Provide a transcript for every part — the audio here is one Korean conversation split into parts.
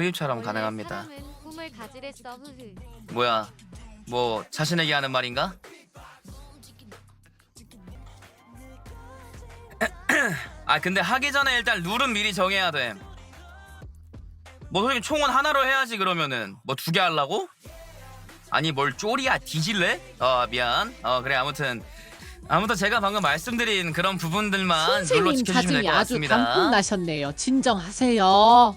투입처럼 가능합니다. 사람은 꿈을 가지랬어 흐흐. 뭐야? 뭐 자신에게 하는 말인가? 아 근데 하기 전에 일단 룰은 미리 정해야 돼. 뭐 솔직히 총은 하나로 해야지 그러면은 뭐 두 개 하려고? 아니 뭘 쪼리야 뒤질래? 어 미안. 어 그래 아무튼 아무튼 제가 방금 말씀드린 그런 부분들만 룰로 선생님 지켜주시면 될 사진이 것 아주 같습니다. 단풍 나셨네요. 진정하세요.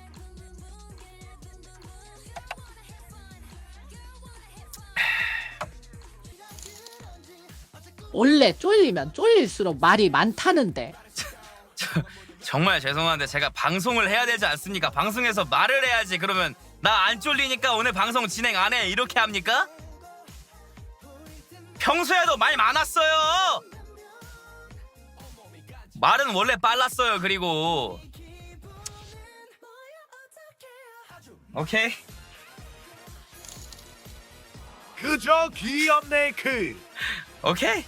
원래 쫄리면 쫄릴수록 말이 많다는데 정말 죄송한데 제가 방송을 해야 되지 않습니까? 방송에서 말을 해야지. 그러면 나 안 쫄리니까 오늘 방송 진행 안 해. 이렇게 합니까? 평소에도 말 많았어요. 말은 원래 빨랐어요. 그리고 오케이. 그저 귀엽네 그 오케이.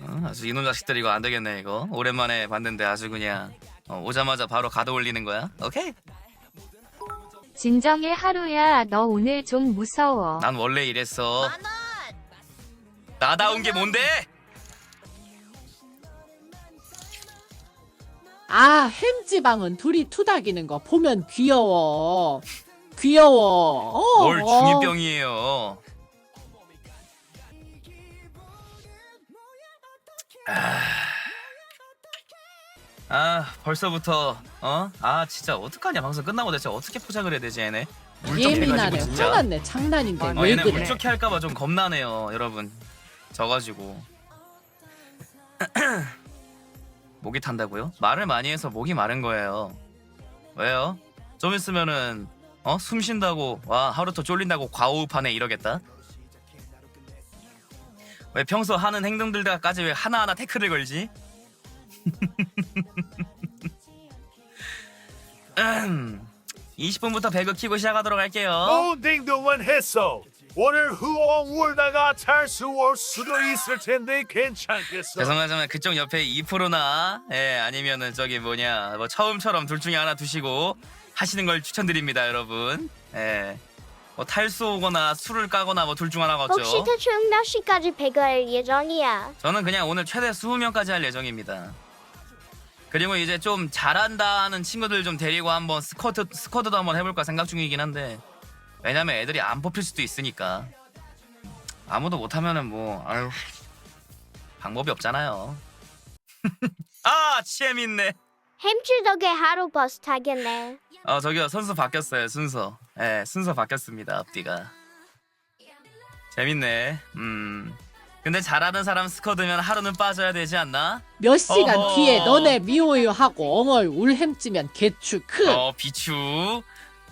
어, 아주 이놈 자식들 이거 안 되겠네 이거. 오랜만에 봤는데 아주 그냥 어, 오자마자 바로 가도 올리는 거야. 오케이. 진정해 하루야 너 오늘 좀 무서워. 난 원래 이랬어. 나다운 게 뭔데? 아 햄지방은 둘이 투닥이는 거 보면 귀여워. 귀여워. 어, 뭘 어. 중이병이에요. 아, 아, 벌써부터 어? 아 진짜 어떡하냐 방송 끝나고 대체 어떻게 포장을 해야 되지 얘네? 예민하네. 진짜. 화났네. 장난인데 어, 왜 얘네 그래? 물적해 할까봐 좀 겁나네요, 여러분. 져가지고 목이 탄다고요? 말을 많이 해서 목이 마른 거예요. 왜요? 좀 있으면은 어? 숨 쉰다고 와 하루토 쫄린다고 과호흡하네 이러겠다. 왜 평소 하는 행동들까지 왜 하나하나 태클을 걸지? 음, 20분부터 배그 키고 시작하도록 할게요. 딩동은 했어. 오늘 후원 울다가 탈수 올 수도 있을 텐데 괜찮겠어? 죄송하지만 그쪽 옆에 2%나 예 아니면은 저기 뭐냐 뭐 처음처럼 둘 중에 하나 두시고 하시는 걸 추천드립니다 여러분. 예 뭐 탈수 오거나 술을 까거나 뭐 둘 중 하나가 혹시 대충 몇 시까지 배그할 예정이야? 저는 그냥 오늘 최대 20명까지 할 예정입니다. 그리고 이제 좀 잘한다 하는 친구들 좀 데리고 한번 스쿼드 스쿼드도 한번 해볼까 생각 중이긴 한데 왜냐면 애들이 안 뽑힐 수도 있으니까. 아무도 못하면은 뭐 아유 방법이 없잖아요. 아 재밌네. 햄치 덕에 하루 버스 타겠네. 어 저기요. 선수 바뀌었어요. 순서. 예 순서 바뀌었습니다 앞뒤가. 재밌네. 음. 근데 잘하는 사람 스쿼드면 하루는 빠져야 되지 않나? 몇 시간 어허. 뒤에 너네 미호유 하고 엉얼 울햄찌면 개추 크. 어 비추.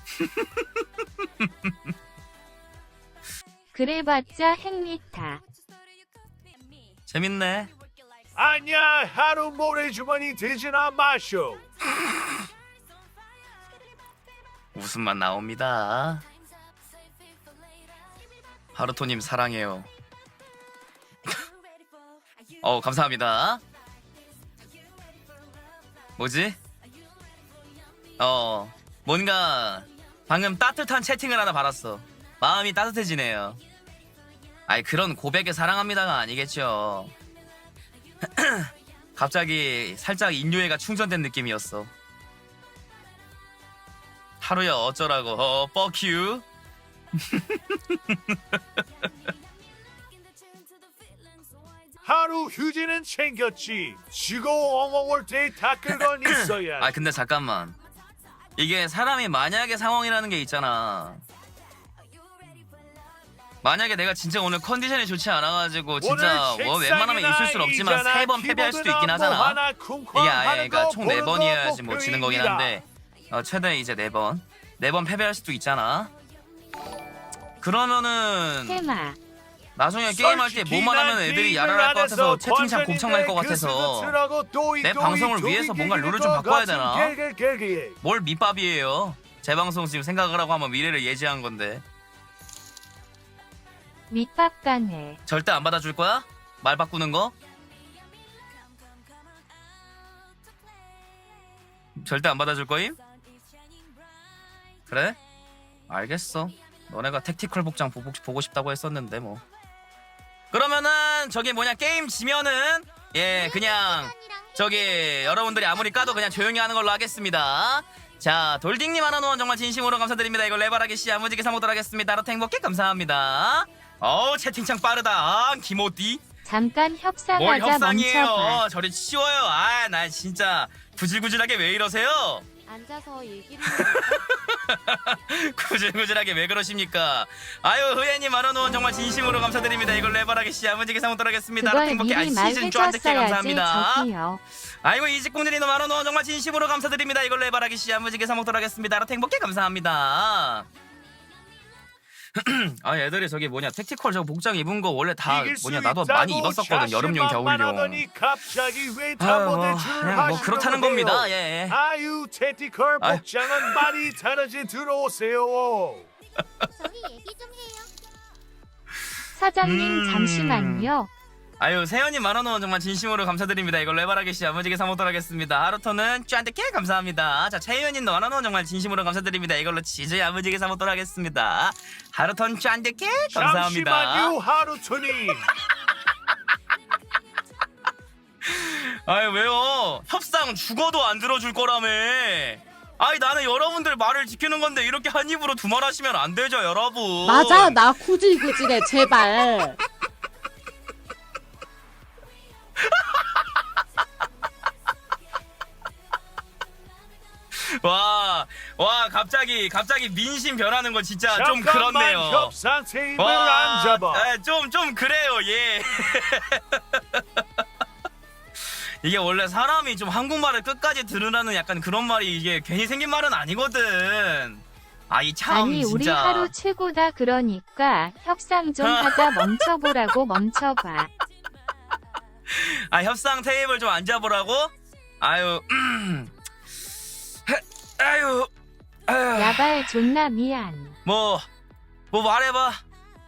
그래봤자 핵리타. 재밌네. 아니야 하루 모래 주머니 되지나 마쇼 웃음만 나옵니다. 하루토님 사랑해요. 어 감사합니다. 뭐지? 어 뭔가 방금 따뜻한 채팅을 하나 받았어. 마음이 따뜻해지네요. 아이 그런 고백에 사랑합니다가 아니겠죠. 갑자기 살짝 인류애가 충전된 느낌이었어 하루야 어쩌라고. 어 you. 하루 휴지는 챙겼지. 지고 엉엉 올때 닦을 건 있어야. 아 근데 잠깐만. 이게 사람이 만약에 상황이라는 게 있잖아. 만약에 내가 진짜 오늘 컨디션이 좋지 않아가지고 진짜 뭐 웬만하면 있을 순 없지만 세 번 패배할 수도 있긴 하잖아. 이게 아예 그러니까 총 네 번이어야지 뭐 지는 거긴 한데 어, 최대 이제 네 번 네 번 패배할 수도 있잖아 그러면은 테마. 나중에 게임할 때 뭐만 하면 애들이 야랄 할 것 같아서 채팅창 곱창 날 것 같아서 내 방송을 위해서 뭔가 룰을 좀 바꿔야 되나? 뭘 밑밥이에요 제 방송 지금 생각을 하고 한번 미래를 예지한 건데 밑밥 가네. 절대 안 받아줄 거야? 말 바꾸는 거? 절대 안 받아줄 거임? 그래? 알겠어. 너네가 택티컬 복장 보고, 보고 싶다고 했었는데 뭐. 그러면은 저기 뭐냐 게임 지면은 예 그냥 저기 여러분들이 아무리 까도 그냥 조용히 하는 걸로 하겠습니다. 자 돌딩님 하나 후원 정말 진심으로 감사드립니다. 이걸 레바라기 씨 야무지게 사먹도록 하겠습니다. 아로 행복해 감사합니다. 어우 채팅창 빠르다. 아, 김호띠. 잠깐 뭘 협상하자 협상이에요? 멈춰봐. 저리 치워요. 아, 나 진짜 구질구질하게 왜 이러세요? 앉아서 얘기를 구질구질하게 왜 그러십니까? 아유, 흐예님 만원 후원 정말 진심으로 감사드립니다. 이걸 레바라기 씨 야무지게 사먹도록 하겠습니다. 그걸 행복해. 아, 미리 시즌 말해줬어야지 감사합니다. 저기요. 아이고 이직공들이너 만원 후원 정말 진심으로 감사드립니다. 이걸 레바라기 씨 야무지게 사먹도록 하겠습니다. 행복해 감사합니다. 아 얘들이 저기 뭐냐 택티컬 저 복장 입은 거 원래 다 뭐냐 나도 많이 입었었거든 여름용 겨울용 자신만만하더니 갑자기 왜 아유 뭐 그냥 뭐 그렇다는? 겁니다 예, 예. 아유 테티컬 아유. 복장은 많이 다르지 들어오세요. 저희 얘기 좀 해요. 사장님 음. 잠시만요. 아유 세연님 만원 후원 정말 진심으로 감사드립니다 이걸 레바라기 씨 아버지게 사먹도록 하겠습니다 하루토는 쭈한테케 감사합니다 자 최유연님 만원 후원 정말 진심으로 감사드립니다 이걸로 치즈 아버지게 사먹도록 하겠습니다 하루톤 쭈한테케 감사합니다 잠시만요 하루토님. 아유 왜요? 협상 죽어도 안 들어줄 거라며. 아이 나는 여러분들 말을 지키는 건데 이렇게 한 입으로 두말 하시면 안 되죠 여러분. 맞아 나 구질구질해 제발. 와, 와 갑자기 갑자기 민심 변하는 거 진짜 좀 잠깐만 그렇네요. 협상 테이블 앉아봐. 좀좀 좀 그래요 예. 이게 원래 사람이 좀 한국말을 끝까지 들으라는 약간 그런 말이 이게 괜히 생긴 말은 아니거든. 아이 참 아니 우리 진짜. 하루 최고다 그러니까 협상 좀 하자 멈춰보라고 멈춰봐. 아 협상 테이블 좀 앉아보라고? 아유, 음. 아유, 아유. 야발 존나 미안. 뭐, 뭐 말해봐.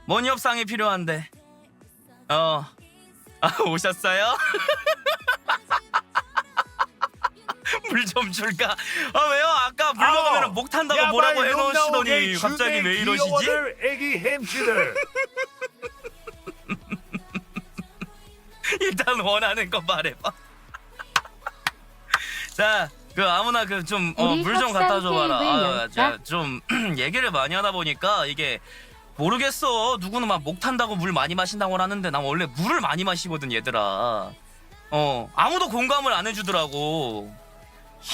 뭔 협상이 필요한데? 어, 아 오셨어요? 물 좀 줄까? 아 왜요? 아까 물 먹으면 목 탄다고 야발 뭐라고 놈 해놓으시더니 갑자기 왜 이러시지? 애기 햄찌들. 일단 원하는 거 말해봐. 자, 그 아무나 그좀 우리 물좀 협상 갖다 줘봐라. 테이블 아, 열까? 자, 좀 얘기를 많이 하다 보니까 이게 모르겠어. 누구는 막 목 탄다고 물 많이 마신다고 하는데 난 원래 물을 많이 마시거든 얘들아. 어 아무도 공감을 안 해주더라고.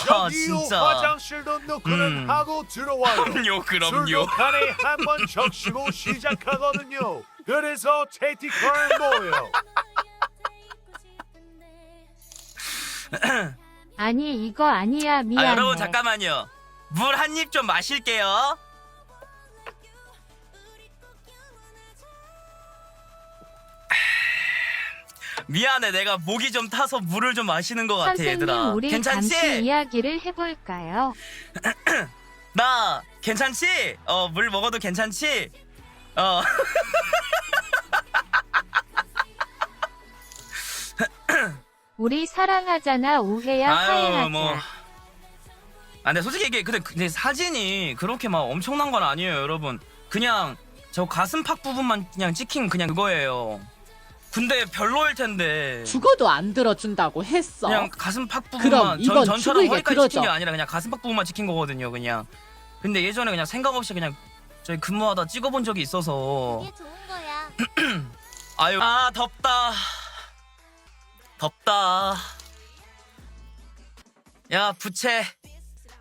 아 진짜. 화장실도 놓고는 음. 하고 들어와요. 그럼요, 술도 그럼요. 칸에 한번 적시고 시작하거든요. 그래서 테티컬 모여. 아니 이거 아니야 미안해. 아 여러분 잠깐만요. 물 한 입 좀 마실게요. 미안해 내가 목이 좀 타서 물을 좀 마시는 것 같아 선생님 얘들아 우리 잠시 괜찮지? 이야기를 해볼까요? 나 괜찮지? 어 물 먹어도 괜찮지? 어 우리 사랑하잖아 오해야 화해하자. 뭐. 아 근데 솔직히 이게 근데, 근데 사진이 그렇게 막 엄청난 건 아니에요 여러분 그냥 저 가슴팍 부분만 그냥 찍힌 그냥 그거예요 근데 별로일 텐데 죽어도 안 들어준다고 했어. 그냥 가슴팍 부분만 이건 전, 전처럼 죽을 게 허리까지 그러죠. 찍힌 게 아니라 그냥 가슴팍 부분만 찍힌 거거든요 그냥 근데 예전에 그냥 생각 없이 그냥 저희 근무하다 찍어본 적이 있어서 이게 좋은 거야. 아유 아 덥다 덥다 야 부채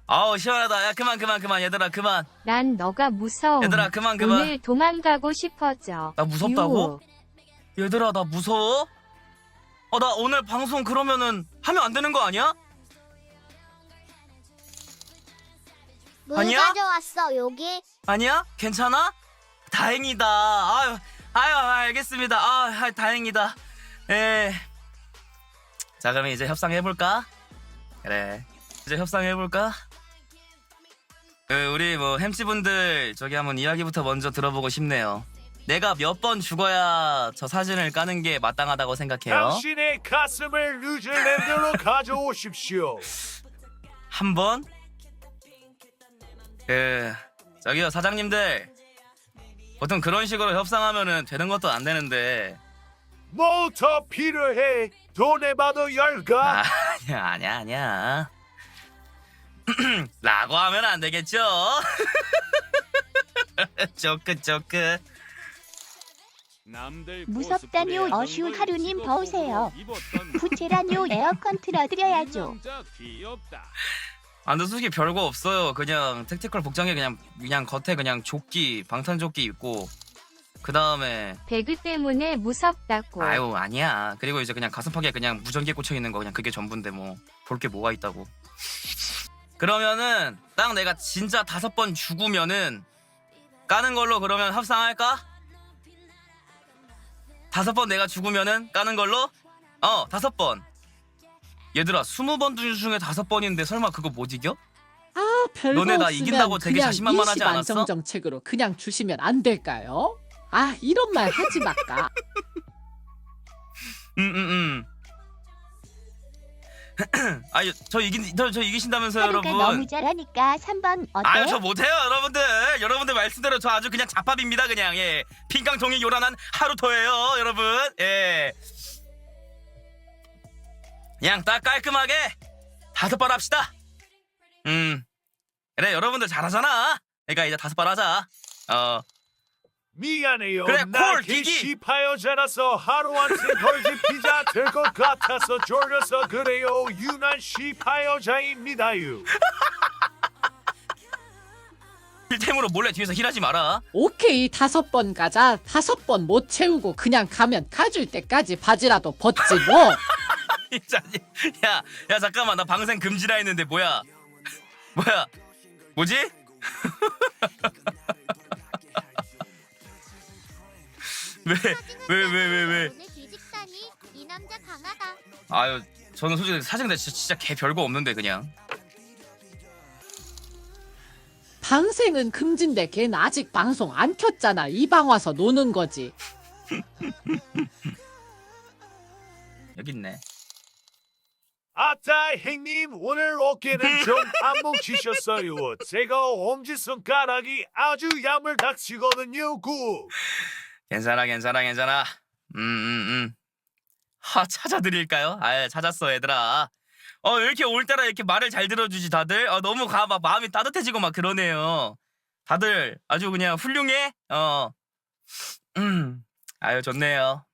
아우 시원하다 야 그만 그만 그만 얘들아 그만 난 너가 무서워. 얘들아 그만 그만 오늘 도망가고 싶어져. 나 무섭다고? 얘들아 나 무서워? 어 나 오늘 방송 그러면은 하면 안 되는 거 아니야? 물 아니야? 가져왔어 여기. 아니야? 괜찮아? 다행이다 아유 아유 알겠습니다 아 아, 다행이다 예 자 그러면 이제 협상해볼까? 그래 이제 협상해볼까? 그 우리 뭐 햄찌분들 저기 한번 이야기부터 먼저 들어보고 싶네요 내가 몇 번 죽어야 저 사진을 까는 게 마땅하다고 생각해요 당신의 가슴을 뉴질랜드로 가져오십시오. 한 번 그 저기요 사장님들 보통 그런 식으로 협상하면은 되는 것도 안 되는데 뭐 더 필요해? 돈에 봐도 열가. 아니야 아니야 아니야 라고 하면 안 되겠죠 조크 조크 무섭다뇨 어슈 하루님 더우세요. 부채라뇨 에어컨 틀어드려야죠. 아 근데 솔직히 별거 없어요 그냥 택티컬 복장에 그냥 그냥 겉에 그냥 조끼 방탄 조끼 입고 그 다음에 배그 때문에 무섭다고. 아유 아니야 그리고 이제 그냥 가슴팍에 그냥 무전기 꽂혀 있는 거 그냥 그게 전부인데 뭐 볼 게 뭐가 있다고 그러면은 딱 내가 진짜 다섯 번 죽으면은 까는 걸로 그러면 합상할까? 다섯 번 내가 죽으면은 까는 걸로? 어 다섯 번 얘들아 스무 번 중에 다섯 번인데 설마 그거 못 이겨? 아 별거 너네 나 없으면 이긴다고 되게 그냥 자신만만하지 않았어? 일시반성 정책으로 그냥 주시면 안 될까요? 아 이런 말 하지 말까. 응응응 아유 저 이긴 저, 저 이기신다면서요 하루가 여러분. 너무 잘하니까 3번 어때? 아유 저 못해요 여러분들. 여러분들 말씀대로 저 아주 그냥 잡밥입니다 그냥. 예. 핑깡통이 요란한 하루토예요 여러분. 예. 그냥 딱 깔끔하게 다섯 번 합시다. 음. 그래 여러분들 잘하잖아. 그러니까 이제 다섯 번 하자. 어 미안해요. 그래, 나 콜, 기기. 시파여자라서 하루한테 걸지 피자 될 것 같아서 졸려서 그래요. 유난 시파여자입니다유. 필템으로 몰래 뒤에서 힐하지 마라 오케이 다섯 번 가자. 다섯 번 못 채우고 그냥 가면 가줄 때까지 바지라도 벗지 뭐. 진짜 야, 야 잠깐만 나 방생 금지라 했는데 뭐야? 뭐야? 뭐지? 왜왜왜 왜 왜? 오늘 뒤집다니 이 남자 강하다. 아유 저는 솔직히 사실 진짜, 진짜 개 별거 없는데 그냥 방생은 금진데 걔는 아직 방송 안 켰잖아. 이 방 와서 노는 거지. 여기 있네. 아따 형님 오늘 어깨는 좀 안 뭉치셨어요. 제가 엄지 손가락이 아주 야물닥치거든요. 구. 괜찮아 괜찮아 괜찮아. 음 음 음. 하 찾아드릴까요? 아 찾았어 얘들아. 어 왜 이렇게 오늘따라 이렇게 말을 잘 들어주지 다들? 어 너무 가 막 마음이 따뜻해지고 막 그러네요. 다들 아주 그냥 훌륭해. 어. 음. 아유 좋네요.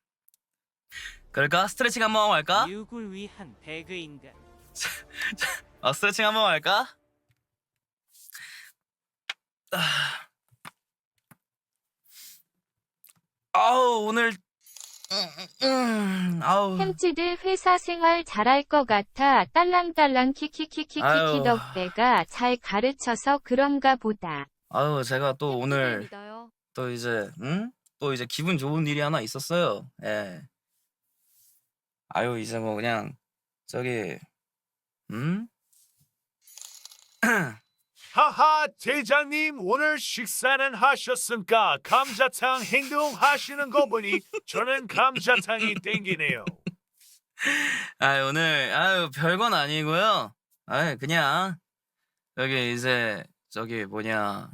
그럴까? 스트레칭 한번 할까? 유굴 위한 배그인가 어 스트레칭 한번 할까? 아. 아우 오늘 음, 음, 아우 햄찌들 회사 생활 잘할 것 같아. 딸랑딸랑 키키키키키키 아유. 덕배가 잘 가르쳐서 그런가 보다. 아유 제가 또 오늘 또 이제 응? 또 이제 기분 좋은 일이 하나 있었어요. 예. 아유 이제 뭐 그냥 저기 음? 하하 대장님 오늘 식사는 하셨습니까? 감자탕 행동하시는 거 보니 저는 감자탕이 땡기네요. 아유 오늘 아유 별건 아니고요. 아유 그냥 여기 이제 저기 뭐냐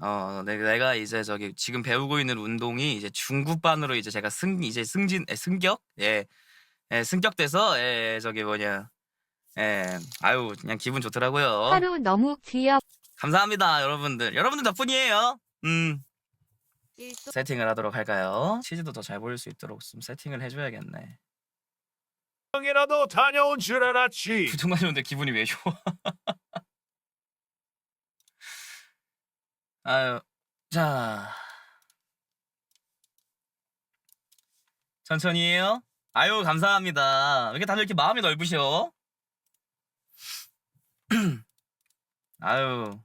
어 내- 내가 이제 저기 지금 배우고 있는 운동이 이제 중급반으로 이제 제가 승 이제 승진 에, 승격 예, 예 승격돼서 예 저기 뭐냐 예 아유 그냥 기분 좋더라고요. 하루 너무 귀엽. 감사합니다 여러분들 여러분들 덕분이에요. 음 세팅을 하도록 할까요? 치즈도 더 잘 보일 수 있도록 좀 세팅을 해줘야겠네. 형이라도 다녀온 줄 알았지. 부정만 좋은데 기분이 왜 좋아? 아유, 자. 천천히 해요. 아유, 감사합니다. 왜 이렇게 다들 이렇게 마음이 넓으셔? 아유,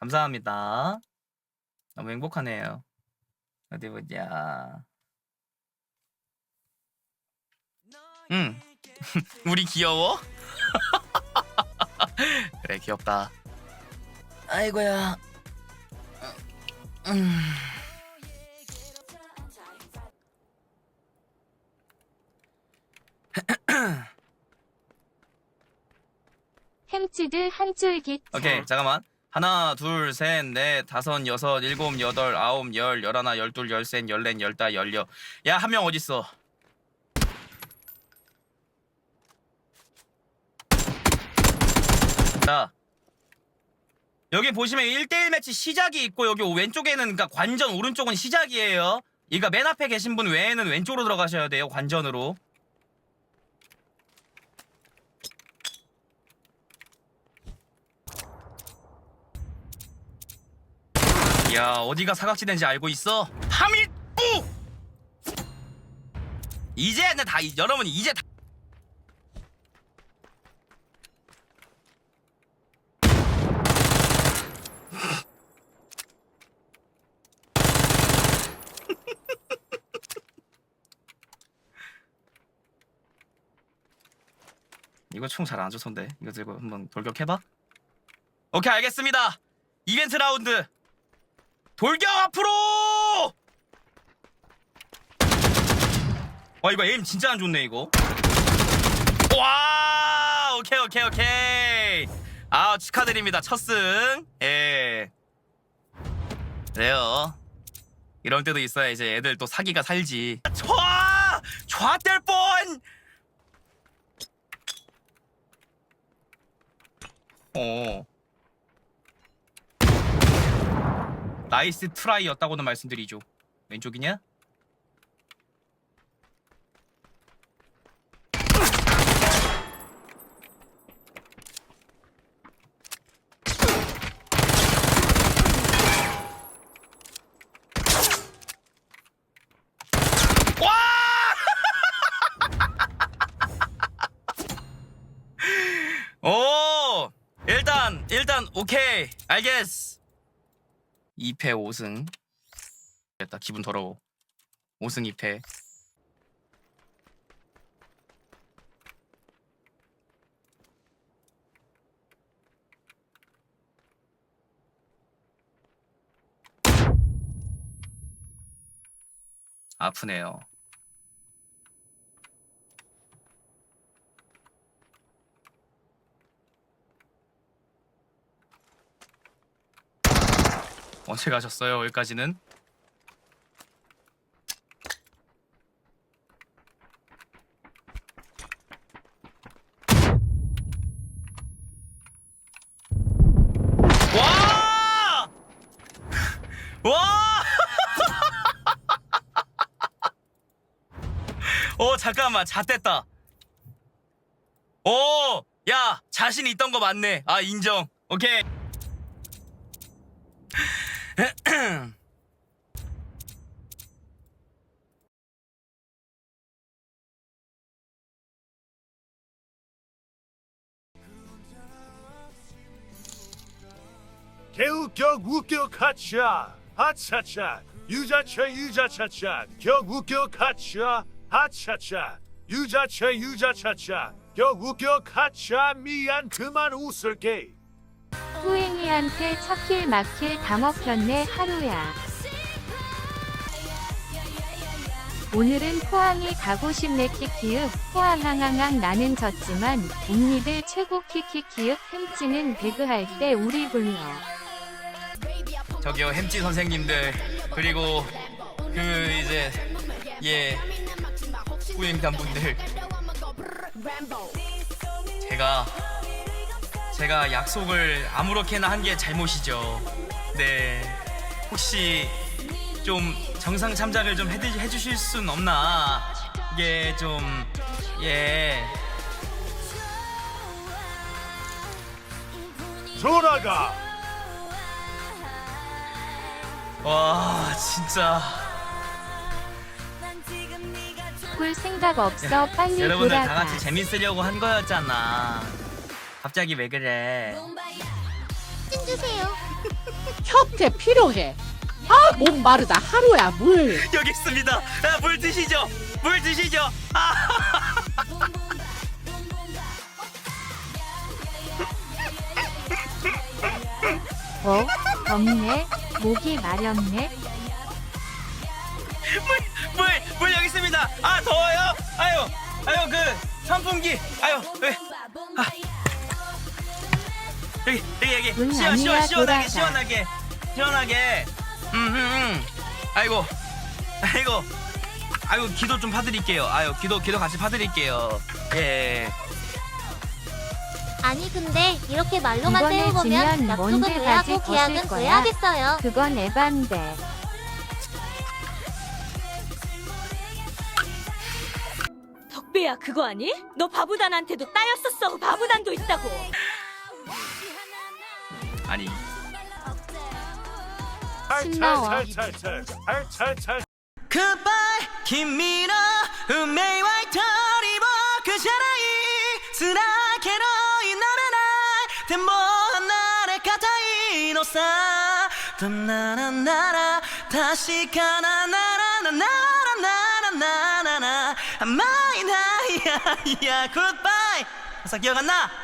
감사합니다. 너무 행복하네요. 어디 보자. 응. 우리 귀여워? 그래 귀엽다. 아이고야. 음. 꼴찌들 한 줄기 차. 오케이 잠깐만. 하나 둘셋넷 다섯 여섯 일곱 여덟 아홉 열 열하나 열둘 열셋 열넷 열다 열여. 야 한 명 어딨어? 자. 여기 보시면 1대1 매치 시작이 있고 여기 왼쪽에는 그러니까 관전 오른쪽은 시작이에요. 이거 맨 앞에 계신 분 외에는 왼쪽으로 들어가셔야 돼요 관전으로 야 어디가 사각지대인지 알고 있어? 하밀뿌 이제는 다 여러분 이제 다 이거 총 잘 안 좋던데 이거 들고 한번 돌격해봐. 오케이 알겠습니다. 이벤트 라운드 돌격 앞으로! 와 이거 에임 진짜 안 좋네 이거. 와 오케이 오케이 오케이. 아 축하드립니다 첫승. 예. 그래요. 이럴 때도 있어야 이제 애들 또 사기가 살지. 좋아! 좋았될 뻔! 어. 나이스 트라이였다고는 말씀드리죠. 왼쪽이냐? 오케이 알겠어. 2패 5승. 됐다 기분 더러워. 5승 2패. 아프네요 언제 가셨어요 여기까지는? 와! 와! 어 잠깐만 잣됐다 오! 야 자신 있던 거 맞네 아 인정 오케이 개우격 우격 하차. 하차차. 유자차 유자차차. 격 우격 하차. 하차차. 유자차 유자차차. 격 우격 하차. 미안 그만 웃을게 후행이한테 첫킬 막힐 다 먹혔네 하루야. 오늘은 포항이 가고 싶네 키키윽 포항항항항 나는 졌지만 웅니들 최고 키키키윽 햄찌는 배그할 때 우리 불러. 저기요 햄찌 선생님들 그리고 그 이제 예 후행단분들 제가 제가 약속을 아무렇게나 한 게 잘못이죠. 네 혹시 좀 정상 참작을 좀 해드, 해주실 순 없나 이게 좀 예 돌아가 와 진짜 꿀 생각 없어 빨리 여러분들 다 돌아가. 같이 재밌으려고 한 거였잖아. 갑자기 왜 그래? 찐 주세요. 협회 필요해 아 몸 마르다 하루야 물 여기 있습니다. 아, 물 드시죠. 물 드시죠. 아, 어? 덥네? 목이 마렵네? 물, 물 여기 있습니다. 아 더워요? 아유, 아유 그 선풍기. 아유 왜? 여기 여기 여기 응, 시원 시원 아니야, 시원하게 돌아가. 시원하게 시원하게 음음 음. 아이고 아이고 아이고 기도 좀 파드릴게요 아유 기도 기도 같이 파드릴게요 예 아니 근데 이렇게 말로만 이번에 때우면 지면 약속은 뭔데 왜 바지 하고 벗을 계약은 왜 거야? 하겠어요? 그건 에반데. 덕배야 그거 아니? 너 바보단한테도 따였었어 바보단도 있다고 かり死んだならなら確かなならならならならなら。甘いないやいやグッバイ先よがな。